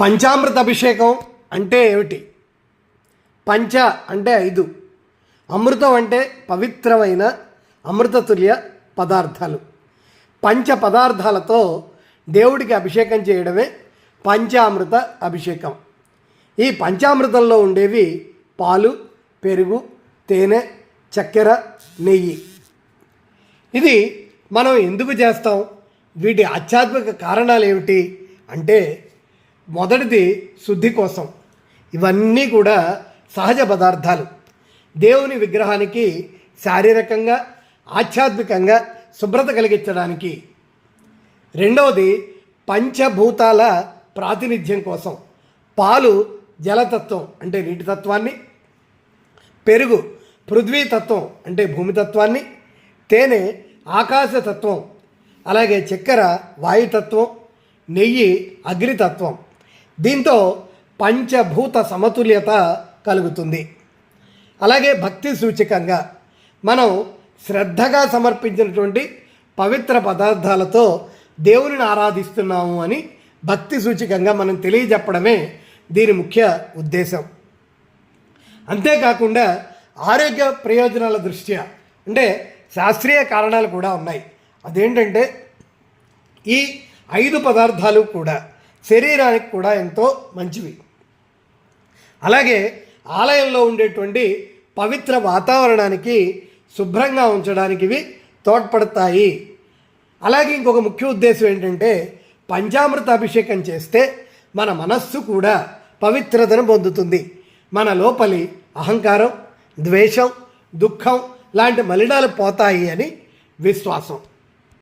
పంచామృత అభిషేకం అంటే ఏమిటి? పంచ అంటే ఐదు. అమృతం అంటే పవిత్రమైన అమృతతుల్య పదార్థాలు. పంచ పదార్థాలతో దేవుడికి అభిషేకం చేయడమే పంచామృత అభిషేకం. ఈ పంచామృతంలో ఉండేవి పాలు పెరుగు తేనె చక్కెర నెయ్యి. ఇది మనం ఎందుకు చేస్తాం? వీటి ఆధ్యాత్మిక కారణాలు ఏమిటి? అంటే మొదటిది శుద్ధి కోసం. ఇవన్నీ కూడా సహజ పదార్థాలు. దేవుని విగ్రహానికి శారీరకంగా ఆధ్యాత్మికంగా శుభ్రత కలిగించడానికి. రెండవది పంచభూతాల ప్రాతినిధ్యం కోసం. పాలు జలతత్వం అంటే నీటి తత్వాన్ని పెరుగు పృథ్వీతత్వం అంటే భూమితత్వాన్ని తేనె ఆకాశతత్వం అలాగే చక్కెర వాయుతత్వం నెయ్యి అగ్నితత్వం. దీంతో పంచభూత సమతుల్యత కలుగుతుంది. అలాగే భక్తి సూచకంగా మనం శ్రద్ధగా సమర్పించినటువంటి పవిత్ర పదార్థాలతో దేవునిని ఆరాధిస్తున్నాము అని భక్తి సూచకంగా మనం తెలియజెప్పడమే దీని ముఖ్య ఉద్దేశం. అంతేకాకుండా ఆరోగ్య ప్రయోజనాల దృష్ట్యా అంటే శాస్త్రీయ కారణాలు కూడా ఉన్నాయి. అదేంటంటే ఈ ఐదు పదార్థాలు కూడా శరీరానికి కూడా ఎంతో మంచివి. అలాగే ఆలయంలో ఉండేటువంటి పవిత్ర వాతావరణానికి శుభ్రంగా ఉంచడానికి ఇవి తోడ్పడతాయి. అలాగే ఇంకొక ముఖ్య ఉద్దేశం ఏంటంటే పంచామృత అభిషేకం చేస్తే మన మనస్సు కూడా పవిత్రతను పొందుతుంది. మన లోపలి అహంకారం ద్వేషం దుఃఖం లాంటి మలినాలు పోతాయి అని విశ్వాసం.